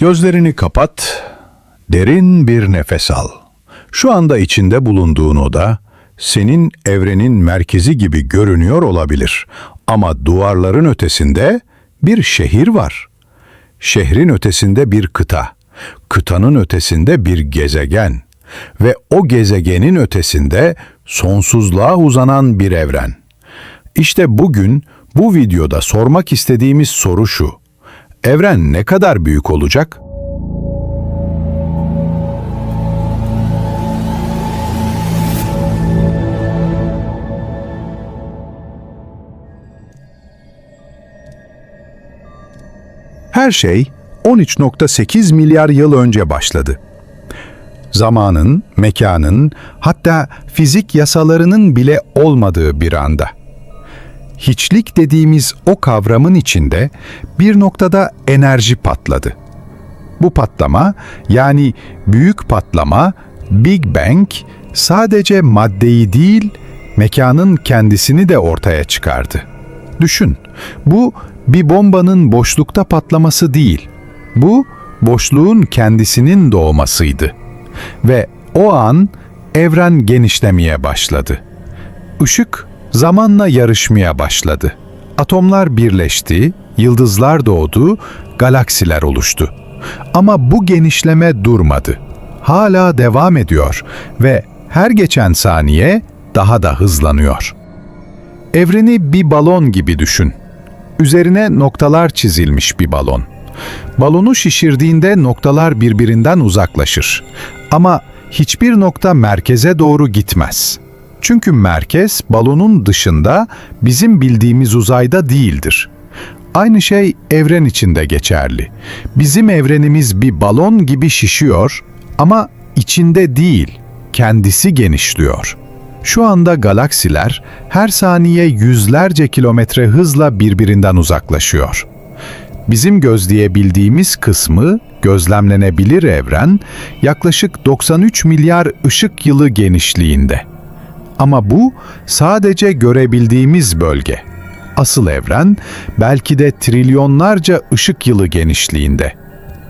Gözlerini kapat, derin bir nefes al. Şu anda içinde bulunduğun oda, senin evrenin merkezi gibi görünüyor olabilir. Ama duvarların ötesinde bir şehir var. Şehrin ötesinde bir kıta, kıtanın ötesinde bir gezegen ve o gezegenin ötesinde sonsuzluğa uzanan bir evren. İşte bugün bu videoda sormak istediğimiz soru şu. Evren ne kadar büyük olacak? Her şey 13.8 milyar yıl önce başladı. Zamanın, mekanın, hatta fizik yasalarının bile olmadığı bir anda. Hiçlik dediğimiz o kavramın içinde bir noktada enerji patladı. Bu patlama yani büyük patlama Big Bang sadece maddeyi değil mekanın kendisini de ortaya çıkardı. Düşün, bu bir bombanın boşlukta patlaması değil. Bu boşluğun kendisinin doğmasıydı. Ve o an evren genişlemeye başladı. Işık zamanla yarışmaya başladı. Atomlar birleşti, yıldızlar doğdu, galaksiler oluştu. Ama bu genişleme durmadı. Hala devam ediyor ve her geçen saniye daha da hızlanıyor. Evreni bir balon gibi düşün. Üzerine noktalar çizilmiş bir balon. Balonu şişirdiğinde noktalar birbirinden uzaklaşır. Ama hiçbir nokta merkeze doğru gitmez. Çünkü merkez balonun dışında bizim bildiğimiz uzayda değildir. Aynı şey evren içinde geçerli. Bizim evrenimiz bir balon gibi şişiyor ama içinde değil, kendisi genişliyor. Şu anda galaksiler her saniye yüzlerce kilometre hızla birbirinden uzaklaşıyor. Bizim gözleyebildiğimiz kısmı gözlemlenebilir evren yaklaşık 93 milyar ışık yılı genişliğinde. Ama bu sadece görebildiğimiz bölge. Asıl evren belki de trilyonlarca ışık yılı genişliğinde.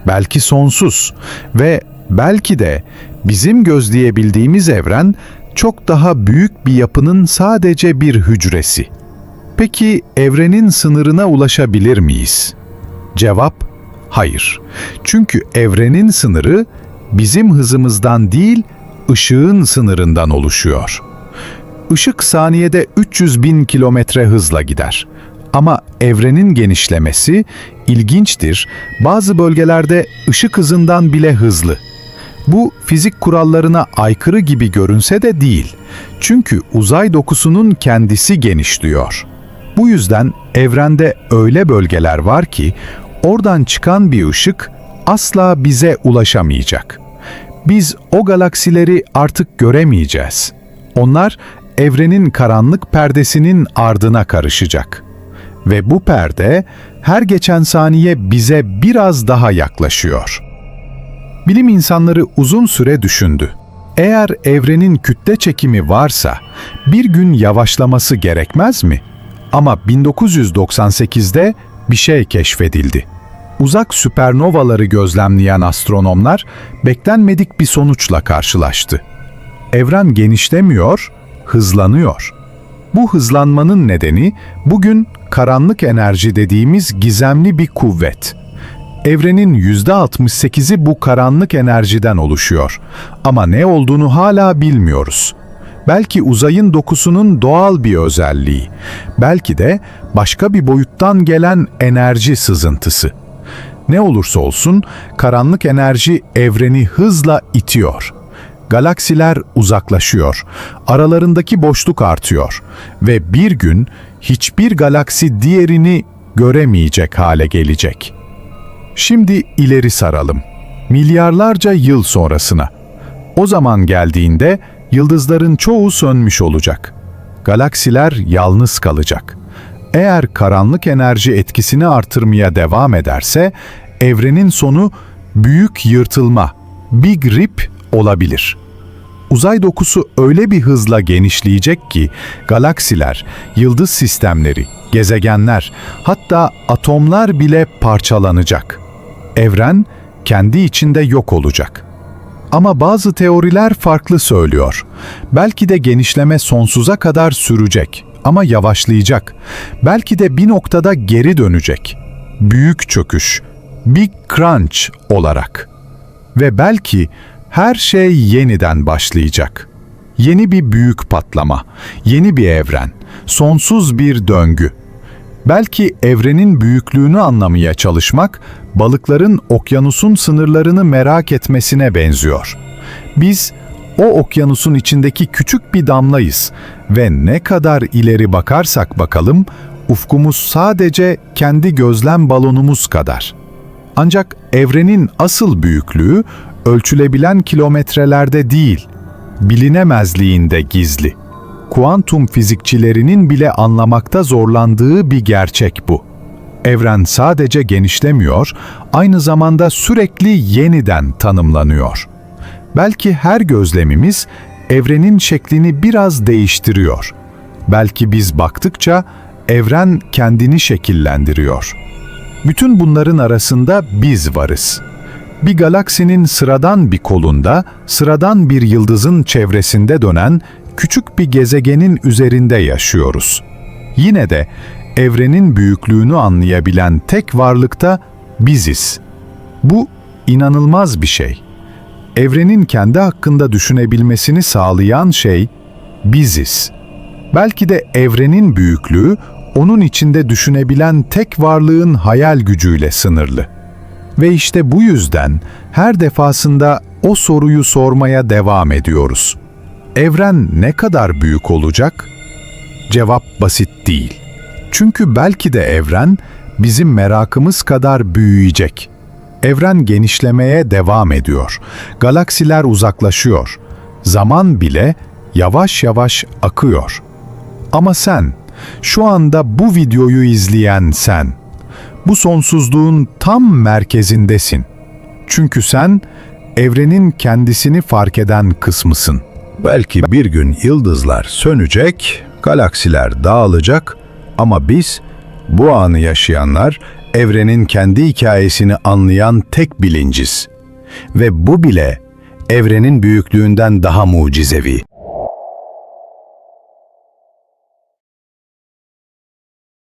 Belki sonsuz ve belki de bizim gözleyebildiğimiz evren çok daha büyük bir yapının sadece bir hücresi. Peki evrenin sınırına ulaşabilir miyiz? Cevap hayır. Çünkü evrenin sınırı bizim hızımızdan değil, ışığın sınırından oluşuyor. Işık saniyede 300 bin kilometre hızla gider. Ama evrenin genişlemesi ilginçtir. Bazı bölgelerde ışık hızından bile hızlı. Bu fizik kurallarına aykırı gibi görünse de değil. Çünkü uzay dokusunun kendisi genişliyor. Bu yüzden evrende öyle bölgeler var ki oradan çıkan bir ışık asla bize ulaşamayacak. Biz o galaksileri artık göremeyeceğiz. Onlar evrenin karanlık perdesinin ardına karışacak. Ve bu perde her geçen saniye bize biraz daha yaklaşıyor. Bilim insanları uzun süre düşündü. Eğer evrenin kütle çekimi varsa bir gün yavaşlaması gerekmez mi? Ama 1998'de bir şey keşfedildi. Uzak süpernovaları gözlemleyen astronomlar beklenmedik bir sonuçla karşılaştı. Evren genişlemiyor, hızlanıyor. Bu hızlanmanın nedeni bugün karanlık enerji dediğimiz gizemli bir kuvvet. Evrenin %68'i bu karanlık enerjiden oluşuyor. Ama ne olduğunu hala bilmiyoruz. Belki uzayın dokusunun doğal bir özelliği. Belki de başka bir boyuttan gelen enerji sızıntısı. Ne olursa olsun karanlık enerji evreni hızla itiyor. Galaksiler uzaklaşıyor. Aralarındaki boşluk artıyor ve bir gün hiçbir galaksi diğerini göremeyecek hale gelecek. Şimdi ileri saralım. Milyarlarca yıl sonrasına. O zaman geldiğinde yıldızların çoğu sönmüş olacak. Galaksiler yalnız kalacak. Eğer karanlık enerji etkisini artırmaya devam ederse evrenin sonu büyük yırtılma, Big Rip olabilir. Uzay dokusu öyle bir hızla genişleyecek ki galaksiler, yıldız sistemleri, gezegenler, hatta atomlar bile parçalanacak. Evren kendi içinde yok olacak. Ama bazı teoriler farklı söylüyor. Belki de genişleme sonsuza kadar sürecek ama yavaşlayacak. Belki de bir noktada geri dönecek. Büyük çöküş, Big Crunch olarak. Ve belki her şey yeniden başlayacak. Yeni bir büyük patlama, yeni bir evren, sonsuz bir döngü. Belki evrenin büyüklüğünü anlamaya çalışmak, balıkların okyanusun sınırlarını merak etmesine benziyor. Biz o okyanusun içindeki küçük bir damlayız ve ne kadar ileri bakarsak bakalım, ufkumuz sadece kendi gözlem balonumuz kadar. Ancak evrenin asıl büyüklüğü ölçülebilen kilometrelerde değil, bilinemezliğinde gizli. Kuantum fizikçilerinin bile anlamakta zorlandığı bir gerçek bu. Evren sadece genişlemiyor, aynı zamanda sürekli yeniden tanımlanıyor. Belki her gözlemimiz evrenin şeklini biraz değiştiriyor. Belki biz baktıkça evren kendini şekillendiriyor. Bütün bunların arasında biz varız. Bir galaksinin sıradan bir kolunda, sıradan bir yıldızın çevresinde dönen küçük bir gezegenin üzerinde yaşıyoruz. Yine de evrenin büyüklüğünü anlayabilen tek varlıkta biziz. Bu inanılmaz bir şey. Evrenin kendi hakkında düşünebilmesini sağlayan şey biziz. Belki de evrenin büyüklüğü onun içinde düşünebilen tek varlığın hayal gücüyle sınırlı. Ve işte bu yüzden her defasında o soruyu sormaya devam ediyoruz. Evren ne kadar büyük olacak? Cevap basit değil. Çünkü belki de evren bizim merakımız kadar büyüyecek. Evren genişlemeye devam ediyor. Galaksiler uzaklaşıyor. Zaman bile yavaş yavaş akıyor. Ama sen, şu anda bu videoyu izleyen sen, bu sonsuzluğun tam merkezindesin. Çünkü sen evrenin kendisini fark eden kısmısın. Belki bir gün yıldızlar sönecek, galaksiler dağılacak ama biz bu anı yaşayanlar evrenin kendi hikayesini anlayan tek bilinciz. Ve bu bile evrenin büyüklüğünden daha mucizevi.